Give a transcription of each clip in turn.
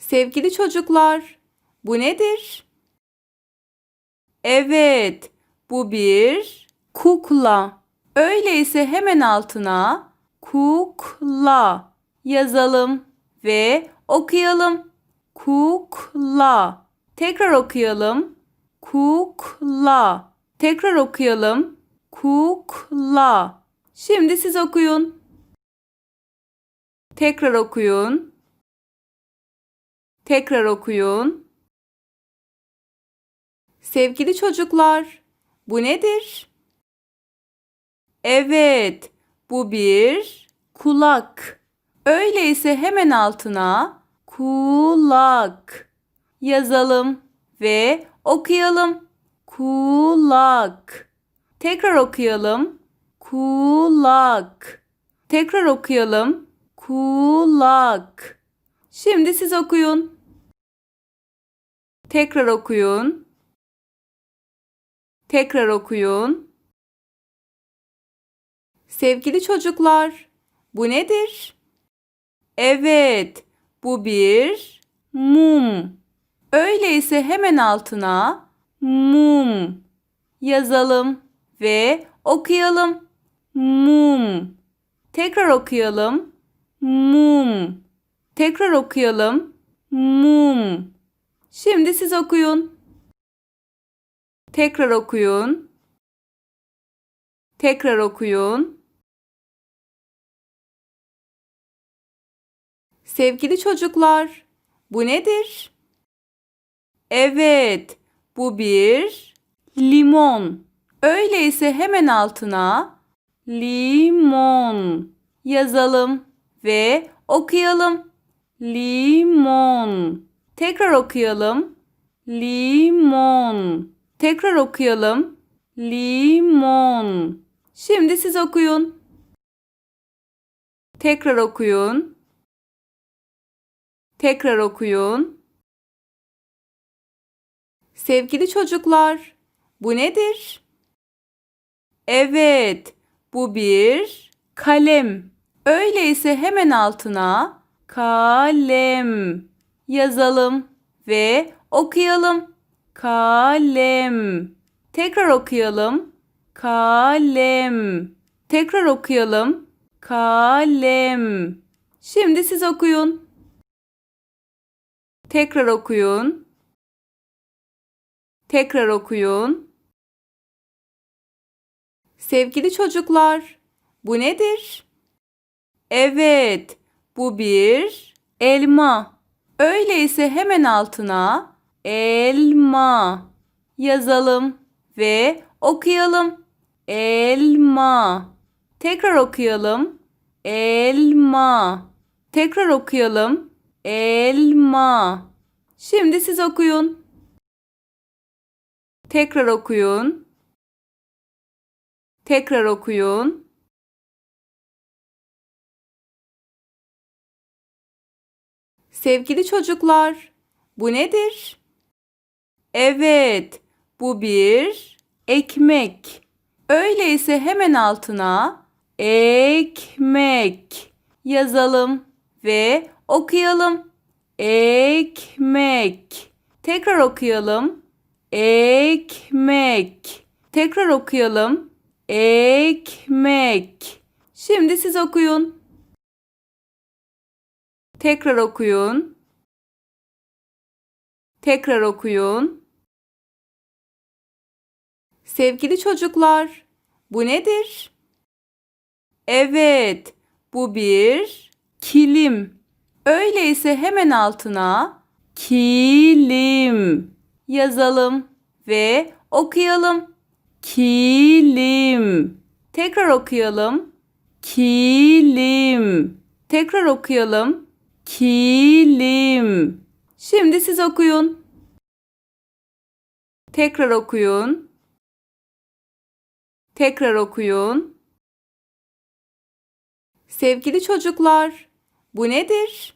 Sevgili çocuklar, bu nedir? Evet, bu bir kukla. Öyleyse hemen altına kukla yazalım ve okuyalım. Kukla. Tekrar okuyalım. Kukla. Tekrar okuyalım. Kukla. Şimdi siz okuyun. Tekrar okuyun. Tekrar okuyun. Sevgili çocuklar, bu nedir? Evet, bu bir kulak. Öyleyse hemen altına kulak yazalım ve okuyalım. Kulak. Tekrar okuyalım. Kulak. Tekrar okuyalım. Kulak. Şimdi siz okuyun. Tekrar okuyun. Tekrar okuyun. Sevgili çocuklar, bu nedir? Evet, bu bir mum. Öyleyse hemen altına mum yazalım ve okuyalım. Mum. Tekrar okuyalım. Mum. Tekrar okuyalım. Mum. Şimdi siz okuyun. Tekrar okuyun. Tekrar okuyun. Sevgili çocuklar, bu nedir? Evet, bu bir limon. Öyleyse hemen altına limon yazalım ve okuyalım. Limon. Tekrar okuyalım. Limon. Tekrar okuyalım. Limon. Şimdi siz okuyun. Tekrar okuyun. Tekrar okuyun. Sevgili çocuklar, bu nedir? Evet, bu bir kalem. Öyleyse hemen altına kalem yazalım ve okuyalım. Kalem. Tekrar okuyalım. Kalem. Tekrar okuyalım. Kalem. Şimdi siz okuyun. Tekrar okuyun. Tekrar okuyun. Sevgili çocuklar, bu nedir? Evet, bu bir elma. Öyleyse hemen altına elma yazalım ve okuyalım. Elma. Tekrar okuyalım. Elma. Tekrar okuyalım. Elma. Şimdi siz okuyun. Tekrar okuyun. Tekrar okuyun. Sevgili çocuklar, bu nedir? Evet, bu bir ekmek. Öyleyse hemen altına ekmek yazalım ve okuyalım. Ekmek. Tekrar okuyalım. Ekmek. Tekrar okuyalım. Ekmek. Şimdi siz okuyun. Tekrar okuyun. Tekrar okuyun. Sevgili çocuklar, bu nedir? Evet, bu bir kilim. Öyleyse hemen altına kilim yazalım ve okuyalım. Kilim. Tekrar okuyalım. Kilim. Tekrar okuyalım. Kilim. Şimdi siz okuyun. Tekrar okuyun. Tekrar okuyun. Sevgili çocuklar, bu nedir?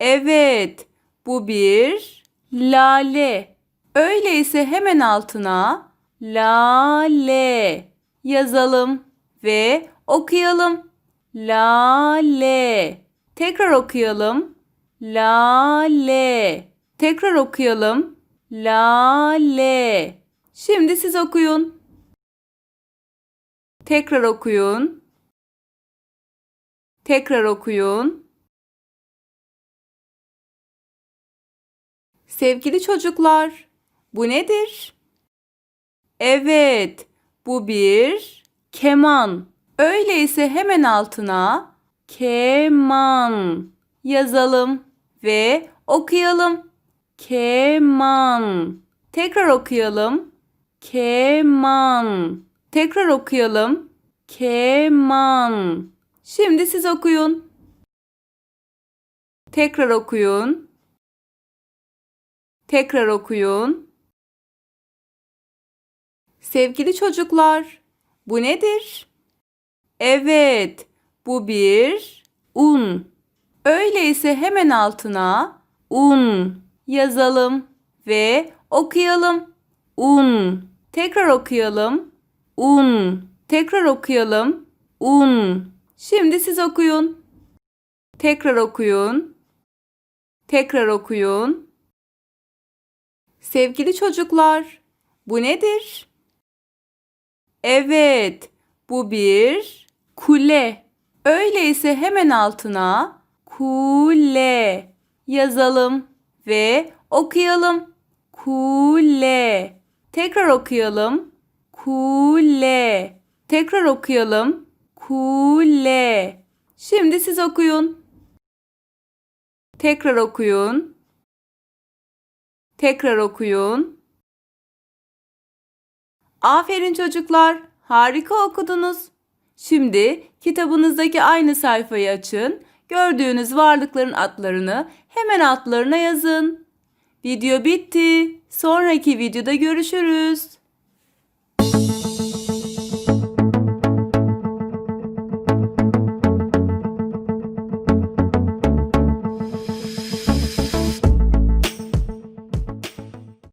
Evet, bu bir lale. Öyleyse hemen altına lale yazalım ve okuyalım. Lale. Tekrar okuyalım. lale. Tekrar okuyalım. Lale. Şimdi siz okuyun. Tekrar okuyun. Tekrar okuyun. Sevgili çocuklar, bu nedir? Evet, bu bir keman. Öyleyse hemen altına keman yazalım ve okuyalım. Keman. Tekrar okuyalım. Keman. Tekrar okuyalım. Keman. Şimdi siz okuyun. Tekrar okuyun. Tekrar okuyun. Sevgili çocuklar, bu nedir? Evet, bu bir un. Öyleyse hemen altına un yazalım ve okuyalım. Un. Tekrar okuyalım. Un. Tekrar okuyalım. Un. Şimdi siz okuyun. Tekrar okuyun. Tekrar okuyun. Sevgili çocuklar, bu nedir? Evet, bu bir kule. Öyleyse hemen altına kule yazalım ve okuyalım. Kule. Tekrar okuyalım. Kule. Tekrar okuyalım. Kule. Şimdi siz okuyun. Tekrar okuyun. Tekrar okuyun. Aferin çocuklar. Harika okudunuz. Şimdi kitabınızdaki aynı sayfayı açın. Gördüğünüz varlıkların adlarını hemen altlarına yazın. Video bitti. Sonraki videoda görüşürüz.